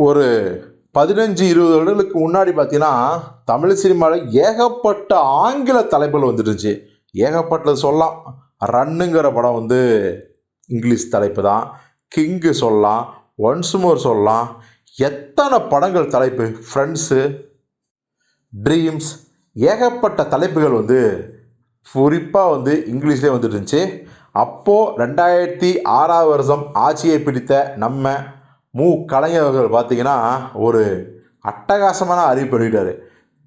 ஒரு பதினஞ்சு இருபது வருடங்களுக்கு முன்னாடி பார்த்தீங்கன்னா தமிழ் சினிமாவில் ஏகப்பட்ட ஆங்கில தலைப்புகள் வந்துருந்துச்சு ஏகப்பட்டது சொல்லலாம். ரன்னுங்கிற படம் வந்து இங்கிலீஷ் தலைப்பு தான். கிங்கு சொல்லலாம். ஒன்ஸ் மோர் சொல்லலாம். எத்தனை படங்கள் தலைப்பு? ஃப்ரெண்ட்ஸு ட்ரீம்ஸ் ஏகப்பட்ட தலைப்புகள் வந்து குறிப்பாக வந்து இங்கிலீஷ்லேயே வந்துட்டு இருந்துச்சு அப்போது ரெண்டாயிரத்தி ஆறாவது வருஷம் ஆட்சியை பிடித்த நம்ம மு கலைஞர் அவர்கள் பார்த்தீங்கன்னா ஒரு அட்டகாசமான அறிவிப்பு வெளியிட்டார்.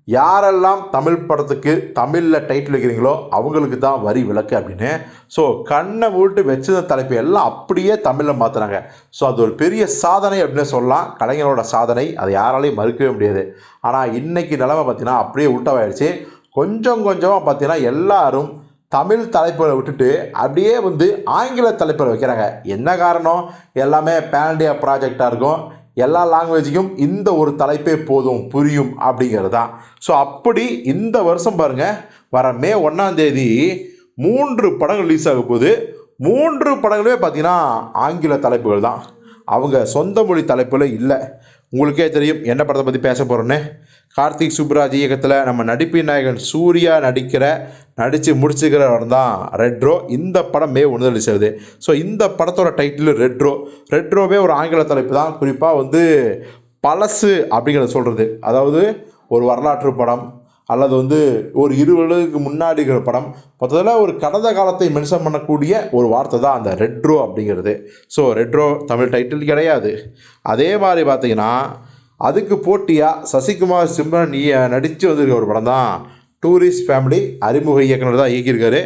யாரெல்லாம் தமிழ் படத்துக்கு தமிழில் டைட்டில் வைக்கிறீங்களோ அவங்களுக்கு தான் வரி விளக்கு அப்படின்னு. ஸோ கண்ணை மூட்டு வச்சிருந்த தலைப்பு எல்லாம் அப்படியே தமிழில் மாற்றுறாங்க ஸோ அது ஒரு பெரிய சாதனை அப்படின்னு சொல்லலாம். கலைஞரோட சாதனை அதை யாராலையும் மறுக்கவே முடியாது. ஆனால் இன்றைக்கி நிலமை பார்த்தீங்கன்னா அப்படியே உள்டாவாயிடுச்சு. கொஞ்சம் கொஞ்சமாக பார்த்தீங்கன்னா எல்லாரும் தமிழ் தலைப்புகளை விட்டுட்டு அப்படியே வந்து ஆங்கில தலைப்புகளை வைக்கிறாங்க. என்ன காரணம்? எல்லாமே பேண்டியா ப்ராஜெக்டாக இருக்கும். எல்லா லாங்குவேஜுக்கும் இந்த ஒரு தலைப்பே போதும் புரியும் அப்படிங்கிறது தான் ஸோ அப்படி இந்த வருஷம் பாருங்கள் வர மே ஒன்றாம் தேதி மூன்று படங்கள் ரிலீஸ் ஆக போது மூன்று படங்களுமே பார்த்தீங்கன்னா ஆங்கில தலைப்புகள் தான் அவங்க சொந்த மொழி தலைப்பில் இல்லை. உங்களுக்கே தெரியும் என்ன படத்தை பற்றி பேச போகிறோன்னு கார்த்திக் சுப்ராஜ் இயக்கத்தில் நம்ம நடிப்பின் நாயகன் சூர்யா நடிக்கிற நடித்து முடிச்சுக்கிற படம் தான் ரெட்ரோ இந்த படம் மே ஒன்று ரிலீஸ் ஸோ இந்த படத்தோட டைட்டில் ரெட்ரோ ரெட்ரோவே ஒரு ஆங்கில தலைப்பு தான். குறிப்பாக வந்து பழசு அப்படிங்கிறத சொல்கிறது அதாவது ஒரு வரலாற்று படம் அல்லது வந்து ஒரு இரு முன்னாடி இருக்கிற படம். மொத்தத்தில் ஒரு கடந்த காலத்தை மென்ஷன் பண்ணக்கூடிய ஒரு வார்த்தை தான் அந்த ரெட்ரோ அப்படிங்கிறது. ஸோ ரெட்ரோ தமிழ் டைட்டில் கிடையாது. அதே மாதிரி பார்த்திங்கன்னா அதுக்கு போட்டியாக சசிகுமார் சிம்ரன் நடித்து வந்திருக்க ஒரு படம் தான் டூரிஸ்ட் ஃபேமிலி அறிமுக இயக்குனர் தான் இயக்கியிருக்காரு.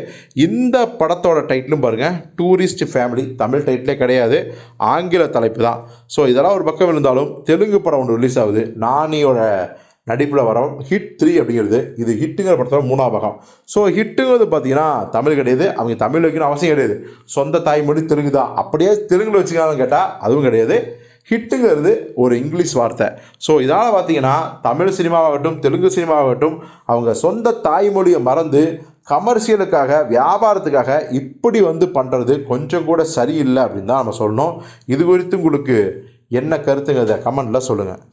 இந்த படத்தோட டைட்டிலும் பாருங்கள் டூரிஸ்ட் ஃபேமிலி தமிழ் டைட்டிலே கிடையாது. ஆங்கில தலைப்பு தான். ஸோ இதெல்லாம் ஒரு பக்கம் இருந்தாலும் தெலுங்கு படம் ஒன்று ரிலீஸ் ஆகுது. நானியோட நடிப்பில் வரோம் ஹிட் த்ரீ அப்படிங்கிறது. இது ஹிட்டுங்கிற படத்தோட மூணாம் பாகம். ஸோ ஹிட்டுங்கிறது பார்த்தீங்கன்னா தமிழ் கிடையாது. அவங்க தமிழ் வைக்கணும் அவசியம் கிடையாது. சொந்த தாய்மொழி தெலுங்கு தான். அப்படியே தெலுங்கில் வச்சுக்கலாம்னு கேட்டால் அதுவும் கிடையாது. ஹிட்டுங்கிறது ஒரு இங்கிலீஷ் வார்த்தை. ஸோ இதனால் பார்த்தீங்கன்னா தமிழ் சினிமாவாகட்டும் தெலுங்கு சினிமாவாகட்டும் அவங்க சொந்த தாய்மொழியை மறந்து கமர்ஷியலுக்காக வியாபாரத்துக்காக இப்படி வந்து பண்ணுறது கொஞ்சம் கூட சரியில்லை அப்படின்னு தான் நம்ம சொல்லணும். இது குறித்து உங்களுக்கு என்ன கருத்துங்கிறத கமெண்டில் சொல்லுங்கள்